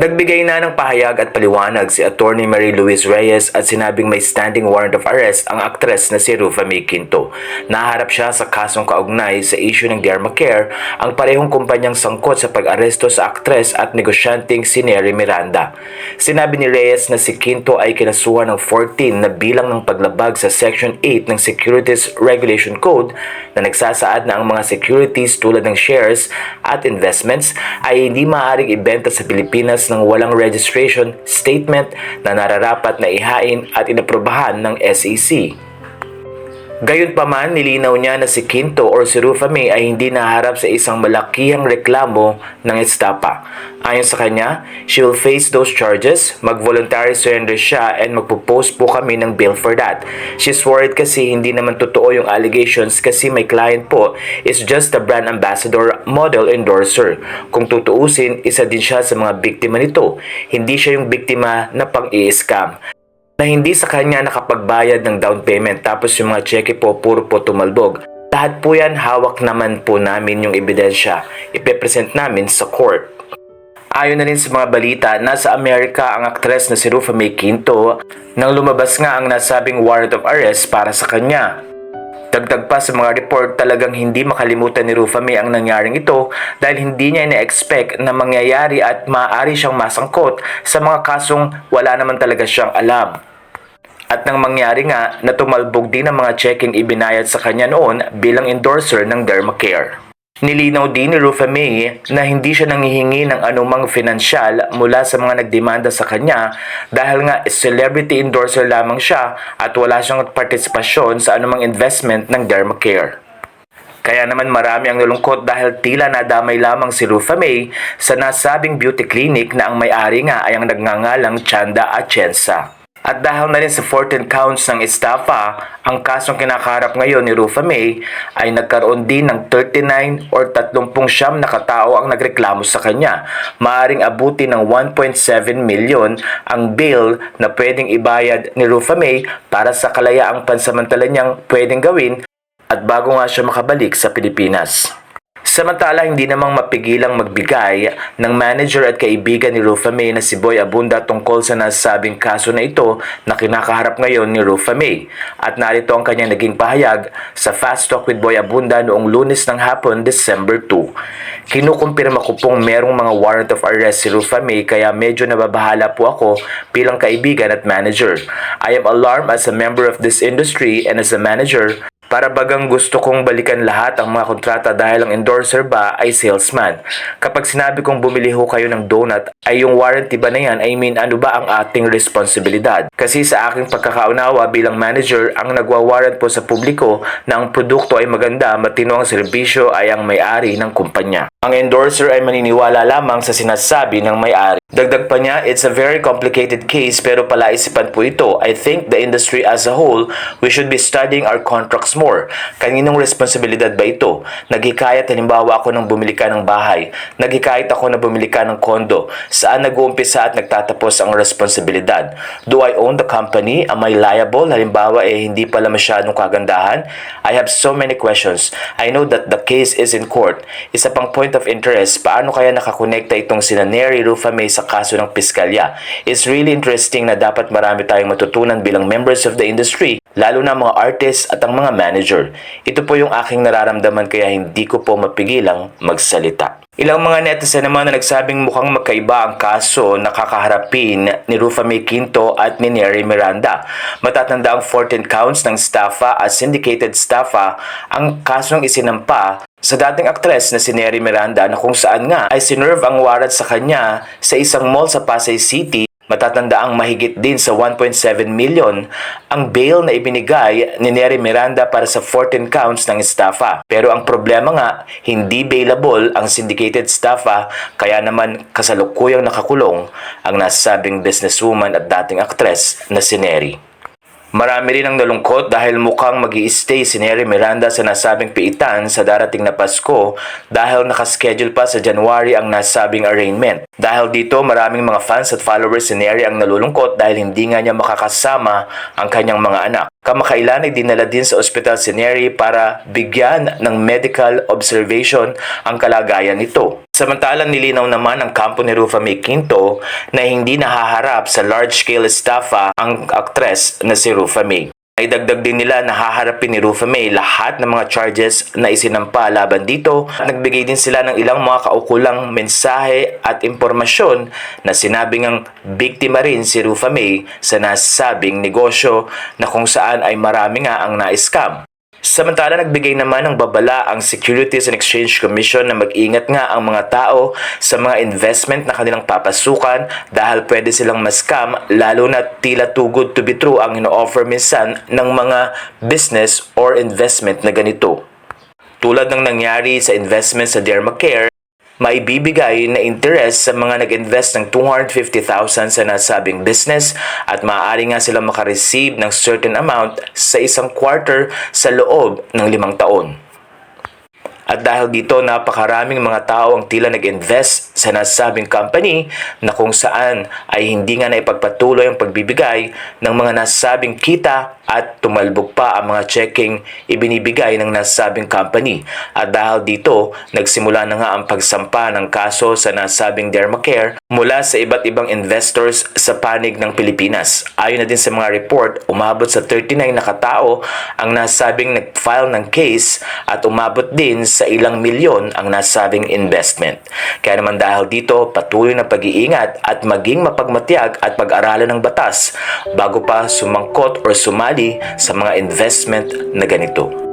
Nagbigay na ng pahayag at paliwanag si Attorney Mary Louise Reyes at sinabing may standing warrant of arrest ang aktres na si Rufa May Quinto. Naharap siya sa kasong kaugnay sa issue ng Dermacare ang parehong kumpanyang sangkot sa pag-aresto sa aktres at negosyanteng si Nery Miranda. Sinabi ni Reyes na si Quinto ay kinasuhan ng 14 na bilang ng paglabag sa Section 8 ng Securities Regulation Code na nagsasaad na ang mga securities tulad ng shares at investments ay hindi maaaring ibenta sa Pilipinas ng walang registration statement na nararapat na ihain at inaprobahan ng SEC. Gayunpaman, nilinaw niya na si Quinto or si Rufa May ay hindi naharap sa isang malakihang reklamo ng estapa. Ayon sa kanya, she will face those charges, mag-voluntary surrender siya and magpo-post po kami ng bill for that. She's worried kasi hindi naman totoo yung allegations kasi my client po is just a brand ambassador model endorser. Kung tutuusin, isa din siya sa mga biktima nito. Hindi siya yung biktima na pang-i-scam na hindi sa kanya nakapagbayad ng down payment tapos yung mga cheque po puro po tumalbog. Lahat po yan hawak naman po namin yung ebidensya. Ipepresent namin sa court. Ayon na rin sa mga balita, nasa Amerika ang aktres na si Rufa May Quinto nang lumabas nga ang nasabing warrant of arrest para sa kanya. Dagdag pa sa mga report, talagang hindi makalimutan ni Rufa May ang nangyaring ito dahil hindi niya ina-expect na mangyayari at maaari siyang masangkot sa mga kasong wala naman talaga siyang alam. At nang mangyari nga na tumalbog din ang mga checking ibinayad sa kanya noon bilang endorser ng Dermacare. Nilinaw din ni Rufa May na hindi siya nangihingi ng anumang finansyal mula sa mga nagdemanda sa kanya dahil nga celebrity endorser lamang siya at wala siyang partisipasyon sa anumang investment ng Dermacare. Kaya naman marami ang nalungkot dahil tila nadamay lamang si Rufa May sa nasabing beauty clinic na ang may-ari nga ay ang nagngangalang Chanda Atienza. At dahil na rin sa 14 counts ng estafa, ang kasong kinakaharap ngayon ni Rufa May ay nagkaroon din ng 39 or 30 siyam na katao ang nagreklamo sa kanya. Maaring abuti ng 1.7 milyon ang bill na pwedeng ibayad ni Rufa May para sa kalayaang pansamantala niyang pwedeng gawin at bago nga siya makabalik sa Pilipinas. Samantala, hindi namang mapigilang magbigay ng manager at kaibigan ni Rufa May na si Boy Abunda tungkol sa nasabing kaso na ito na kinakaharap ngayon ni Rufa May. At narito ang kanyang naging pahayag sa Fast Talk with Boy Abunda noong lunes ng hapon, December 2. Kinukumpirma ko pong merong mga warrant of arrest si Rufa May kaya medyo nababahala po ako bilang kaibigan at manager. I am alarmed as a member of this industry and as a manager para bagang gusto kong balikan lahat ang mga kontrata dahil ang endorser ba ay salesman. Kapag sinabi kong bumili ho kayo ng donut, ay yung warranty ba na yan? I mean, ano ba ang ating responsibilidad? Kasi sa aking pagkakaunawa bilang manager, ang nagwa-warrant po sa publiko na ang produkto ay maganda, matino ang serbisyo ay ang may-ari ng kumpanya. Ang endorser ay maniniwala lamang sa sinasabi ng may-ari. Dagdag pa niya, it's a very complicated case pero palaisipan po ito. I think the industry as a whole, we should be studying our contracts more. Kaninong responsibilidad ba ito? Naghikayat halimbawa ako ng bumili ka ng bahay. Naghikayat ako na bumili ka ng kondo. Saan nag-uumpisa at nagtatapos ang responsibilidad? Do I own the company? Am I liable? Halimbawa eh hindi pala masyadong kagandahan? I have so many questions. I know that the case is in court. Isa pang point of interest, paano kaya nakakonekta itong sina Neri Rufa May sa kaso ng piskalya? It's really interesting na dapat marami tayong matutunan bilang members of the industry, lalo na mga artists at ang mga manager. Ito po yung aking nararamdaman kaya hindi ko po mapigilang magsalita. Ilang mga netizen naman na nagsabing mukhang magkaiba ang kaso na kakaharapin ni Rufa May Quinto at ni Nery Miranda. Matatanda ang 14 counts ng staffa at syndicated staffa ang kasong isinampa sa dating aktres na si Nery Miranda na kung saan nga ay sinerve ang warrant sa kanya sa isang mall sa Pasay City Matatanda ang mahigit din sa 1.7 million ang bail na ibinigay ni Nery Miranda para sa 14 counts ng estafa. Pero ang problema nga, hindi bailable ang syndicated estafa kaya naman kasalukuyang nakakulong ang nasabing businesswoman at dating aktres na si Nery. Marami rin ang nalungkot dahil mukhang mag stay si Nery Miranda sa nasabing piitan sa darating na Pasko dahil nakaschedule pa sa January ang nasabing arraignment. Dahil dito maraming mga fans at followers si Nery ang nalulungkot dahil hindi nga niya makakasama ang kanyang mga anak. Kamakailan ay dinala din sa ospital si Nery para bigyan ng medical observation ang kalagayan nito. Samantalang nilinaw naman ng kampo ni Rufa May Quinto na hindi nahaharap sa large-scale estafa ang aktres na si Rufa May. Ay dagdag din nila na haharapin ni Rufa May lahat ng mga charges na isinampa laban dito at nagbigay din sila ng ilang mga kaukulang mensahe at impormasyon na sinabing ang biktima rin si Rufa May sa nasabing negosyo na kung saan ay marami nga ang na-scam. Samantala nagbigay naman ng babala ang Securities and Exchange Commission na mag-ingat nga ang mga tao sa mga investment na kanilang papasukan dahil pwede silang mascam lalo na tila too good to be true ang ino-offer minsan ng mga business or investment na ganito. Tulad ng nangyari sa investment sa Dermacare, maibibigay na interest sa mga nag-invest ng 250,000 sa nasabing business at maaari nga silang makareceive ng certain amount sa isang quarter sa loob ng limang taon. At dahil dito napakaraming mga tao ang tila nag-invest sa nasabing company na kung saan ay hindi nga naipagpatuloy ang pagbibigay ng mga nasabing kita at tumalbog pa ang mga checking ibinibigay ng nasabing company. At dahil dito, nagsimula na nga ang pagsampa ng kaso sa nasabing Dermacare mula sa iba't ibang investors sa panig ng Pilipinas. Ayon na din sa mga report, umabot sa 39 na katao ang nasabing nag-file ng case at umabot din sa ilang milyon ang nasabing investment. Kaya naman dahil dito, patuloy na pag-iingat at maging mapagmatyag at pag-aralan ng batas bago pa sumangkot or sumali sa mga investment na ganito.